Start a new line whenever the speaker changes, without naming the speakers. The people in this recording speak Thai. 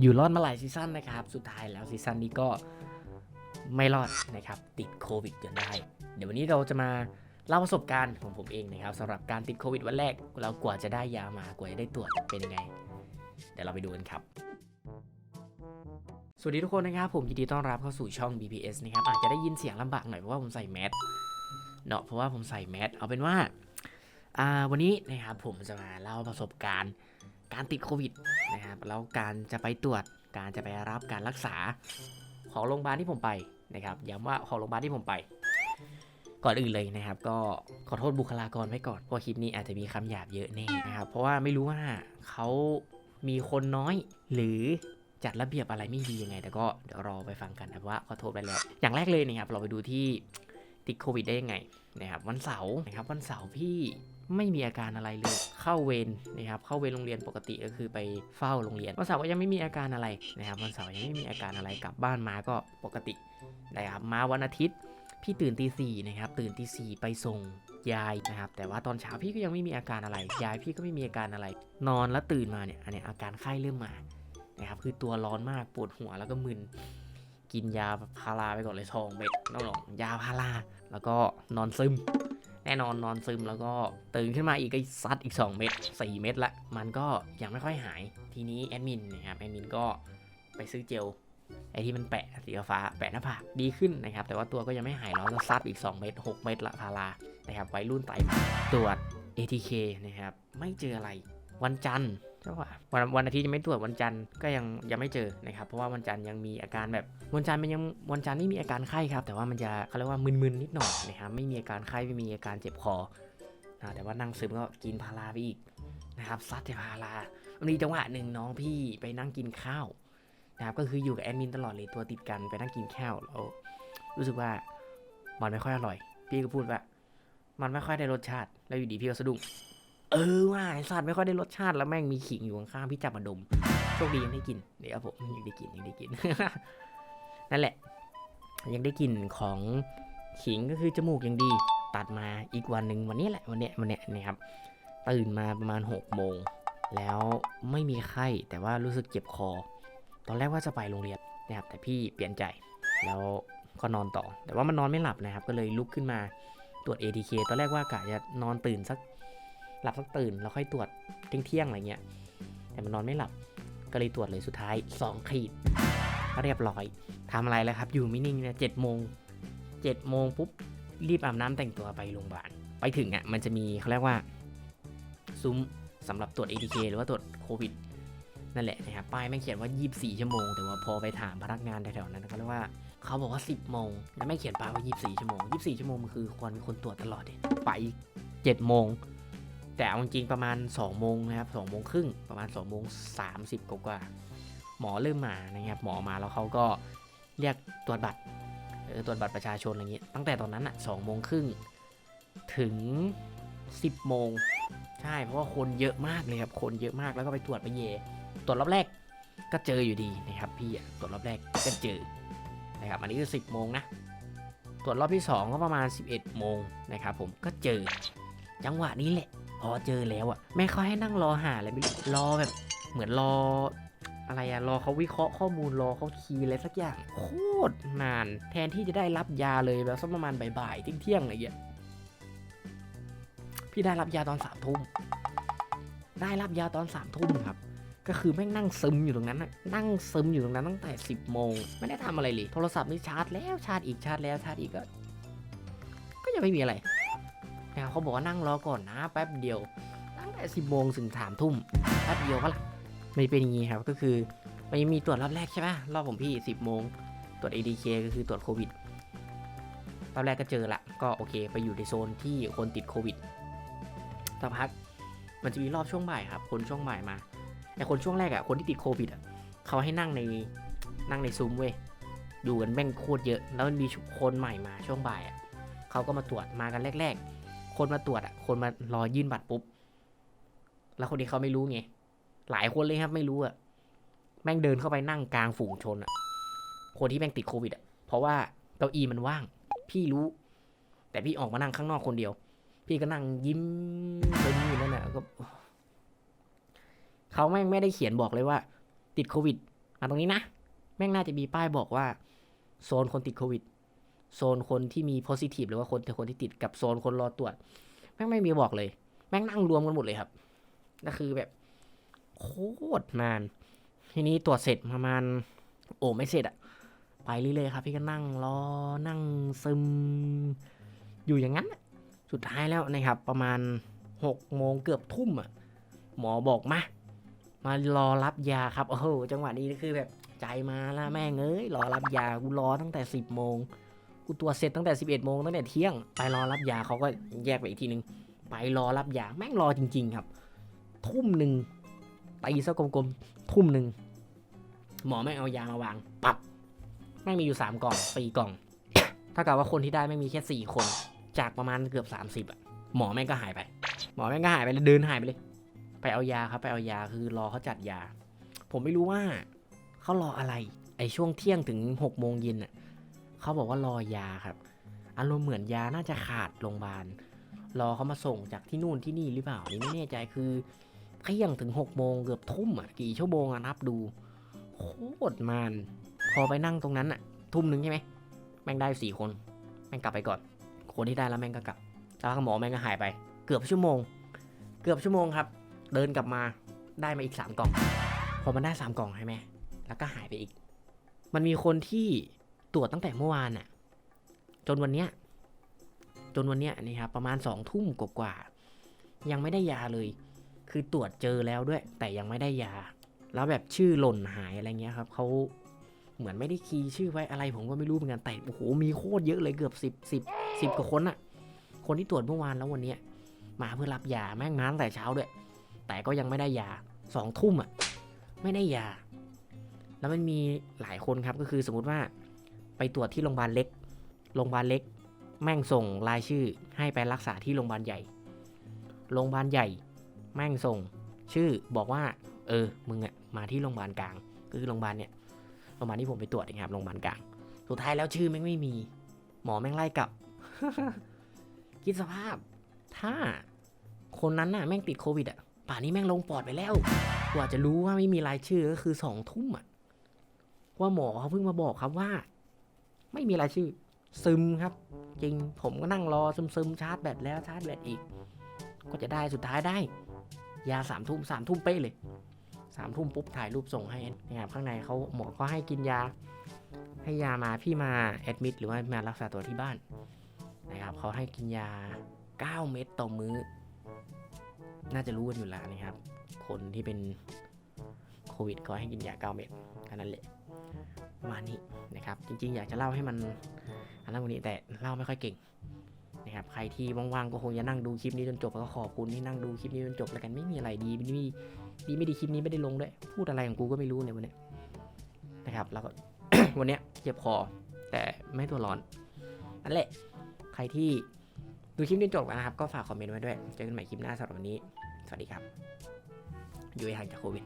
อยู่รอดมาหลายซีซั่นนะครับ สุดท้ายแล้วซีซั่นนี้ก็ไม่รอดนะครับ ติดโควิดจนได้ เดี๋ยววันนี้เราจะมาเล่าประสบการณ์ของผมเองนะครับสำหรับการติดโควิดวันแรก เรากว่าจะได้ยามากว่าจะได้ตรวจเป็นยังไง เดี๋ยวเราไปดูกันครับ สวัสดีทุกคนนะครับ ผมยินดีต้อนรับเข้าสู่ช่อง BPS นะครับอาจจะได้ยินเสียงลำบากหน่อยเพราะว่าผมใส่แมสเนาะเพราะว่าผมใส่แมสเอาเป็นว่าวันนี้นะครับผมจะมาเล่าประสบการณ์ การติดโควิดนะครับแล้วการจะไปตรวจการจะไปรับการรักษาของโรงพยาบาลที่ผมไปนะครับย้ำว่าของโรงพยาบาลที่ผมไป ก่อนอื่นเลยนะครับ ก็ขอโทษบุคลากรไว้ก่อนเพราะคลิปนี้อาจจะมีคำหยาบเยอะแน่นะครับ เพราะว่าไม่รู้ว่าเขามีคนน้อย หรือจัดระเบียบอะไรไม่ดียังไง แต่ก็เดี๋ยวรอไปฟังกันนะว่าขอโทษไปแล้ว อย่างแรกเลยนะครับ เราไปดูที่ติดโควิดได้ยังไงนะครับวันเสาร์นะครับวันเสาร์พี่ ไม่มีอาการอะไรเลยเข้าเวรนะครับเข้าเวรโรงเรียนปกติก็คือไปเฝ้าโรงเรียนวันเสาร์ก็ยังไม่มีอาการอะไรนะครับวันเสาร์ยังไม่มีอาการอะไรกลับบ้านมาก็ปกตินะครับมาวันอาทิตย์พี่ตื่นตีสี่นะครับตื่นตีสี่ไปส่งยายนะครับแต่ว่าตอนเช้าพี่ก็ยังไม่มีอาการอะไร ยายพี่ก็ไม่มีอาการอะไร นอนแล้วตื่นมาเนี่ยอันนี้อาการไข้เริ่มมานะครับคือตัวร้อนมากปวดหัวแล้วก็มึนกินยาพาราไปก่อนเลยทองเม็ดน้องๆยาพาราแล้วก็นอนซึม แน่นอนนอนซึมแล้วก็ตื่นขึ้นมาอีกก็ซัดอีก 2 เม็ด4เม็ดละ มันก็ยังไม่ค่อยหาย ทีนี้แอดมินนะครับแอดมินก็ไปซื้อเจลไอที่มันแปะสีฟ้าแปะหน้าผากดีขึ้นนะครับ แต่ว่าตัวก็ยังไม่หายร้อนก็ซัดอีก 2 เม็ด6เม็ดละพารานะครับไว้รุ่นไตตรวจ ATK นะครับไม่เจออะไรวันจันทร์ ใช่ป่ะวันวันอาทิตย์ยังไม่ตรวจวันจันทร์ก็ยังยังไม่เจอนะครับเพราะว่าวันจันทร์ยังมีอาการแบบวันจันทร์มันยังวันจันทร์ไม่มีอาการไข้ครับ แต่ว่ามันจะเขาเรียกว่ามึนๆนิดหน่อยนะครับไม่มีอาการไข้ไม่มีอาการเจ็บคอนะแต่ว่านั่งซึมก็กินพาราไปอีกนะครับซัดแต่พารามันมีจังหวะหนึ่งน้องพี่ไปนั่งกินข้าวนะครับก็คืออยู่กับแอดมินตลอดเลยตัวติดกันไปนั่งกินข้าวแล้วรู้สึกว่ามันไม่ค่อยอร่อย พี่ก็พูดว่า มันไม่ค่อยได้รสชาติแล้วอยู่ดีพี่ก็สะดุ้ง เออว่าไอสัตว์ไม่ค่อยได้รสชาติแล้วแม่งมีขิงอยู่ข้างๆพี่จับมาดมโชคดียังได้กินเดี๋ยวผมยังได้กินยังได้กิน นั่นแหละ ยังได้กินของขิงก็คือจมูกยังดี ตัดมาอีกวันหนึ่งวันนี้แหละวันเนี้ยวันเนี้ยนะครับตื่นมาประมาณ6กโมงแล้วไม่มีไข้แต่ว่ารู้สึกเจ็บคอ ตอนแรกว่าจะไปโรงเรียนนะครับแต่พี่เปลี่ยนใจแล้วก็นอนต่อ แต่ว่ามันนอนไม่หลับนะครับ ก็เลยลุกขึ้นมาตรวจ ATK ตอนแรกว่ากะจะนอนตื่นสัก หลับสักตื่นแล้วค่อยตรวจเที่ยงๆอะไรเงี้ย แต่มันนอนไม่หลับก็เลยตรวจเลยสุดท้าย 2 ขีดก็เรียบร้อยทำอะไรแล้วครับ อยู่ไม่นิ่งเนี่ยเจ็ดโมงเจ็ดโมงปุ๊บรีบอาบน้ำแต่งตัวไปโรงพยาบาลไปถึงอะมันจะมีเขาเรียกว่าซุ้มสำหรับตรวจ ATK หรือว่าตรวจโควิดนั่นแหละนะครับป้ายไม่เขียนว่า 24 ชั่วโมง แต่ว่าพอไปถามพนักงานแถวๆนั้นเขาเรียกว่าเขาบอกว่า 10 โมง แล้วไม่เขียนป้ายว่า 24 ชั่วโมง 24 ชั่วโมงมันคือควรมีคนตรวจตลอดเลยไป 7 โมง แต่เอาจริงประมาณ2โมงนะครับ2โมงครึ่งประมาณ2โมง30กว่าหมอเริ่มมานะครับหมอมาแล้วเขาก็เรียกตรวจบัตรเออตรวจบัตรประชาชนอะไรเงี้ยตั้งแต่ตอนนั้นอะ2โมงครึ่งถึง 10โมงใช่เพราะว่าคนเยอะมากเลยครับคนเยอะมากแล้วก็ไปตรวจไปเย ตรวจรอบแรกก็เจออยู่ดีนะครับพี่อะตรวจรอบแรกก็เจอนะครับอันนี้คือ 10โมงนะตรวจรอบที่ 2 ก็ประมาณ 11โมงนะครับผมก็เจอ จังหวะนี้แหละ พอเจอแล้วอะไม่ค่อยให้นั่งรอหาอะไรไม่รู้รอแบบเหมือนรอ อะไรอะรอเขาวิเคราะห์ข้อมูลรอเขาคีย์อะไรสักอย่างโคตรนาน แทนที่จะได้รับยาเลยแบบสักประมาณบ่ายๆเที่ยงๆอะไรเงี้ยพี่ได้รับยาตอนสามทุ่มได้รับยาตอนสามทุ่มครับก็คือแม่งนั่งซึมอยู่ตรงนั้นนั่งซึมอยู่ตรงนั้นตั้งแต่ 10โมงไม่ได้ทำอะไรเลย โทรศัพท์นี่ชาร์จแล้วชาร์จอีกชาร์จแล้วชาร์จอีกก็ ก็ยังไม่มีอะไร นะครับเขาบอกว่านั่งรอก่อนนะแป๊บเดียวตั้งแต่10โมงถึงสามทุ่มแป๊บเดียวก็ละไม่เป็นอย่างงี้ครับก็คือมันยังมีตรวจรอบแรกใช่ไหมรอบผมพี่10โมงตรวจ ADK ก็คือตรวจโควิดรอบแรกก็เจอละก็โอเคไปอยู่ในโซนที่คนติดโควิดสักพักมันจะมีรอบช่วงบ่ายครับ คนช่วงบ่ายมาไอคนช่วงแรกอะคนที่ติดโควิดอะเขาให้นั่งในนั่งในซุ้มเว้ยอยู่กันแม่งโคตรเยอะ แล้วมันมีคนใหม่มาช่วงบ่ายอะเขาก็มาตรวจมากันแรกๆ คนมาตรวจอะคนมารอยื่นบัตรปุ๊บ แล้วคนที่เขาไม่รู้ไง หลายคนเลยครับไม่รู้อะแม่งเดินเข้าไปนั่งกลางฝูงชนอะคนที่แม่งติดโควิดอะเพราะว่าเก้าอี้มันว่าง พี่รู้ แต่พี่ออกมานั่งข้างนอกคนเดียว พี่ก็นั่งยิ้มไปนี่นั่นแหละก็เขาแม่งไม่ได้เขียนบอกเลยว่า ติดโควิดมาตรงนี้นะ แม่งน่าจะมีป้ายบอกว่า โซนคนติดโควิด โซนคนที่มี positive หรือว่าคนคนที่ติดกับโซนคนรอตรวจแม่งไม่มีบอกเลย แม่งนั่งรวมกันหมดเลยครับก็คือแบบโคตรนาน ทีนี้ตรวจเสร็จประมาณ โอ้ไม่เสร็จอะไปเรื่อยๆครับ พี่ก็นั่งรอนั่งซึม อยู่อย่างนั้นสุดท้ายแล้วนะครับ ประมาณหกโมงเกือบทุ่มอะหมอบอกมามารอรับยาครับโอ้โหจังหวะนี้คือแบบใจมาล้วแม่งเอ้ยรอรับยากูรอตั้งแต่สิบโมง กูตรวเสร็จตั้งแต่สิบเอ็ดโมงตั้งแต่เที่ยง ไปรอรับยาเขาก็แยกไปอีกทีนึง ไปรอรับยาแม่งรอจริง ๆ ครับ ทุ่มหนึ่งตีซะกลมๆทุ่มหนึ่งหมอแม่งเอายามาวางปับแม่งมีอยู่สามกล่องสี่กล่อง ถ้ากับว่าคนที่ได้แม่งมีแค่สี่คน จากประมาณเกือบสามสิบอะหมอแม่งก็หายไป หมอแม่งก็หายไปเลยเดินหายไปเลย ไปเอายาครับ ไปเอายาคือรอเขาจัดยา ผมไม่รู้ว่าเขารออะไร ไอช่วงเที่ยงถึงหกโมงเย็นอะ เขาบอกว่ารอยาครับ อารมณ์เหมือนยาน่าจะขาดโรงพยาบาล รอเขามาส่งจากที่นู่นที่นี่หรือเปล่า นี่ไม่แน่ใจคือเที่ยงถึงหกโมงเกือบทุ่มอะ กี่ชั่วโมงอะนับดู โคตรมานพอไปนั่งตรงนั้นอะ ทุ่มหนึ่งใช่ไหม แม่งได้สี่คน แม่งกลับไปก่อน คนที่ได้แล้วแม่งก็กลับแล้วหมอแม่งก็หายไป เกือบชั่วโมง เกือบชั่วโมงครับ เดินกลับมา ได้มาอีกสามกล่อง พอมันได้สามกล่องใช่ไหมแล้วก็หายไปอีก มันมีคนที่ ตรวจตั้งแต่เมื่อวานน่ะจนวันเนี้ยจนวันเนี้ยนี่ครับประมาณสองทุ่มกว่าๆยังไม่ได้ยาเลย คือตรวจเจอแล้วด้วย แต่ยังไม่ได้ยา แล้วแบบชื่อหล่นหายอะไรเงี้ยครับเขาเหมือนไม่ได้คีย์ชื่อไว้อะไร ผมก็ไม่รู้เหมือนกันแต่โอ้โหมีโคตรเยอะเลยเกือบสิบสิบสิบกว่าคนอะคนที่ตรวจเมื่อวานแล้ววันเนี้ยมาเพื่อรับยาแม่งมาตั้งแต่เช้าด้วย แต่ก็ยังไม่ได้ยาสองทุ่มอะไม่ได้ยา แล้วมันมีหลายคนครับก็คือสมมติว่า ไปตรวจที่โรงพยาบาลเล็ก โรงพยาบาลเล็ก แม่งส่งรายชื่อให้ไปรักษาที่โรงพยาบาลใหญ่ โรงพยาบาลใหญ่ แม่งส่ง ชื่อบอกว่า เออ มึงอะมาที่โรงพยาบาลกลาง ก็คือโรงพยาบาลเนี่ย โรงพยาบาลที่ผมไปตรวจนะครับ โรงพยาบาลกลาง สุดท้ายแล้วชื่อแม่งไม่มี หมอแม่งไล่กลับ คิดสภาพ ถ้าคนนั้นน่ะแม่งติดโควิดอะ ป่านนี้แม่งลงปอดไปแล้ว กว่าจะรู้ว่าไม่มีรายชื่อก็คือสองทุ่มอะ ว่าหมอเขาเพิ่งมาบอกครับว่า ไม่มีรายชื่อ ซึมครับ จริงผมก็นั่งรอซึมซึมชาร์จแบตแล้วชาร์จแบตอีก ก็จะได้สุดท้ายได้ ยาสามทุ่มสามทุ่มเป๊ะเลยสามทุ่มปุ๊บถ่ายรูปส่งให้นะครับข้างในเขาหมอก็ให้กินยา ให้ยามาพี่มาแอดมิดหรือว่ามารักษาตัวที่บ้านนะครับเขาให้กินยา 9 เม็ดต่อมื้อ น่าจะรู้กันอยู่แล้วนะครับ คนที่เป็นโควิดก็ให้กินยา 9 เม็ดแค่นั้นแหละ ประมาณนี้นะครับ จริง ๆ อยากจะเล่าให้มันอันนั้นว่านี้แต่เล่าไม่ค่อยเก่งนะครับใครที่ว่างๆก็คงจะนั่งดูคลิปนี้จนจบแล้วก็ขอบคุณที่นั่งดูคลิปนี้จนจบแล้วกันไม่มีอะไรดีไม่มีดีไม่ดีคลิปนี้ไม่ได้ลงด้วย พูดอะไรของกูก็ไม่รู้เนี่ยวันนี้นะครับแล้วก็วันนี้เจ็บคอแต่ไม่ตัวร้อนนั่นแหละใครที่ดูคลิปนี้จบนะครับ ก็ฝากคอมเมนต์ไว้ด้วย เจอกันใหม่คลิปหน้าสำหรับวันนี้ สวัสดีครับ อยู่ให้ห่างจากโควิด